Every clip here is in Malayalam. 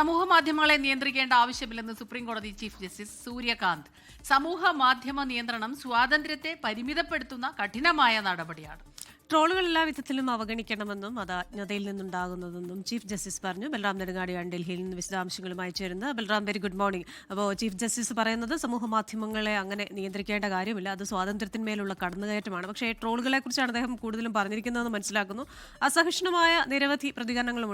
സമൂഹ മാധ്യമങ്ങളെ നിയന്ത്രിക്കേണ്ട ആവശ്യമില്ലെന്ന് സുപ്രീം കോടതി ചീഫ് ജസ്റ്റിസ് സൂര്യകാന്ത്. സമൂഹ മാധ്യമ നിയന്ത്രണം സ്വാതന്ത്ര്യത്തെ പരിമിതപ്പെടുത്തുന്ന കഠിനമായ നടപടിയാണ്. ട്രോളുകൾ എല്ലാ വിധത്തിലും അവഗണിക്കണമെന്നും അത് അജ്ഞതയിൽ നിന്നുണ്ടാകുന്നതെന്നും ചീഫ് ജസ്റ്റിസ് പറഞ്ഞു. ബൽറാം നെടുങ്ങാടിയാണ് ഡൽഹിയിൽ നിന്ന് വിശദാംശങ്ങളുമായി ചേരുന്നത്. Balram very good morning. അപ്പോൾ ചീഫ് ജസ്റ്റിസ് പറയുന്നത് സമൂഹ മാധ്യമങ്ങളെ അങ്ങനെ നിയന്ത്രിക്കേണ്ട കാര്യമില്ല. അത് സ്വാതന്ത്ര്യത്തിന്മേലുള്ള കടന്നുകയറ്റമാണ്. പക്ഷേ ട്രോളുകളെക്കുറിച്ചാണ് അദ്ദേഹം കൂടുതലും പറഞ്ഞിരിക്കുന്നതെന്ന് മനസ്സിലാക്കുന്നു. അസഹിഷ്ണുമായ നിരവധി പ്രതികരണങ്ങളും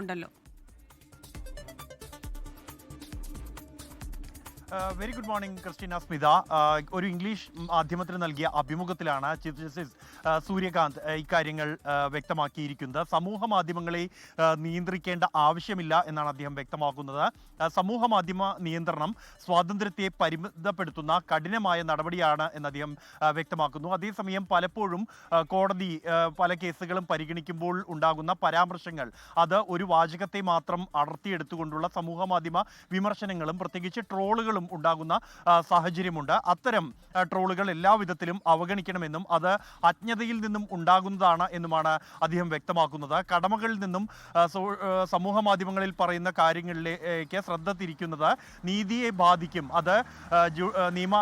very good morning Christina Smitha. ഒരു ഇംഗ്ലീഷ് മാധ്യമത്തിന് നൽകിയ അഭിമുഖത്തിലാണ് ചീഫ് ജസ്റ്റിസ് സൂര്യകാന്ത് ഇക്കാര്യങ്ങൾ വ്യക്തമാക്കിയിരിക്കുന്നത്. സമൂഹ മാധ്യമങ്ങളെ നിയന്ത്രിക്കേണ്ട ആവശ്യമില്ല എന്നാണ് അദ്ദേഹം വ്യക്തമാക്കുന്നത്. സമൂഹ മാധ്യമ നിയന്ത്രണം സ്വാതന്ത്ര്യത്തെ പരിമിതപ്പെടുത്തുന്ന കഠിനമായ നടപടിയാണ് എന്ന് അദ്ദേഹം വ്യക്തമാക്കുന്നു. അതേസമയം പലപ്പോഴും കോടതി പല കേസുകളും പരിഗണിക്കുമ്പോൾ ഉണ്ടാകുന്ന പരാമർശങ്ങൾ അത് ഒരു വാചകത്തെ മാത്രം അടർത്തിയെടുത്തുകൊണ്ടുള്ള സമൂഹ മാധ്യമ വിമർശനങ്ങളും പ്രത്യേകിച്ച് ട്രോളുകളും ഉണ്ടാകുന്ന ആ, സാഹചര്യമുണ്ട്. അത്തരം ട്രോളുകൾ എല്ലാ വിധത്തിലും അവഗണിക്കണമെന്നും അത് അജ്ഞതയിൽ നിന്നും ഉണ്ടാകുന്നതാണ് എന്നുമാണ് അദ്ദേഹം വ്യക്തമാക്കുന്നത്. കടമകളിൽ നിന്നും സമൂഹ മാധ്യമങ്ങളിൽ പറയുന്ന കാര്യങ്ങളിലേക്ക് ശ്രദ്ധ തിരിക്കുന്നത് നീതിയെ ബാധിക്കും. അത് നിയമ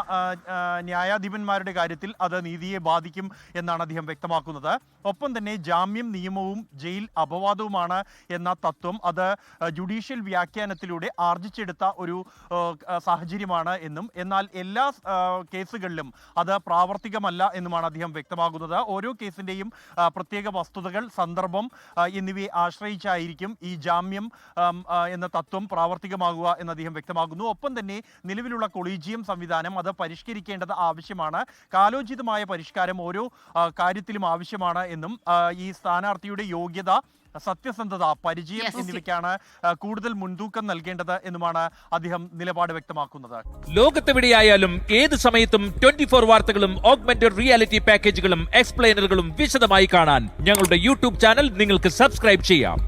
ന്യായാധിപന്മാരുടെ കാര്യത്തിൽ അത് നീതിയെ ബാധിക്കും എന്നാണ് അദ്ദേഹം വ്യക്തമാക്കുന്നത്. ഒപ്പം തന്നെ ജാമ്യം നിയമവും ജയിൽ അപവാദവുമാണ് എന്ന തത്വം അത് ജുഡീഷ്യൽ വ്യാഖ്യാനത്തിലൂടെ ആർജിച്ചെടുത്ത ഒരു ആ, സാഹചര്യമാണ് എന്നും. എന്നാൽ എല്ലാ കേസുകളിലും അത് പ്രാവർത്തികമല്ല എന്നുമാണ് അദ്ദേഹം വ്യക്തമാകുന്നത്. ഓരോ കേസിന്റെയും പ്രത്യേക വസ്തുതകൾ സന്ദർഭം എന്നിവയെ ആശ്രയിച്ചായിരിക്കും ഈ ജാമ്യം എന്ന തത്വം പ്രാവർത്തികമാകുക എന്ന് അദ്ദേഹം വ്യക്തമാകുന്നു. ഒപ്പം തന്നെ നിലവിലുള്ള കൊളീജിയം സംവിധാനം അത് പരിഷ്കരിക്കേണ്ടത് ആവശ്യമാണ്. കാലോചിതമായ പരിഷ്കാരം ഓരോ കാര്യത്തിലും ആവശ്യമാണ് എന്നും ഈ സ്ഥാനാർത്ഥിയുടെ യോഗ്യത സത്യസന്ധത പരിചയം. എന്നിവയ്ക്കാണ് കൂടുതൽ മുൻതൂക്കം നൽകേണ്ടത് എന്നുമാണ് അദ്ദേഹം നിലപാട് വ്യക്തമാക്കുന്നത് ലോകത്തെവിടെയായാലും ഏത് സമയത്തും ട്വന്റി ഫോർ വാർത്തകളും ഓഗ്മെന്റഡ് റിയാലിറ്റി പാക്കേജുകളും എക്സ്പ്ലെയിനറുകളും വിശദമായി കാണാൻ ഞങ്ങളുടെ യൂട്യൂബ് ചാനൽ നിങ്ങൾക്ക് സബ്സ്ക്രൈബ് ചെയ്യാം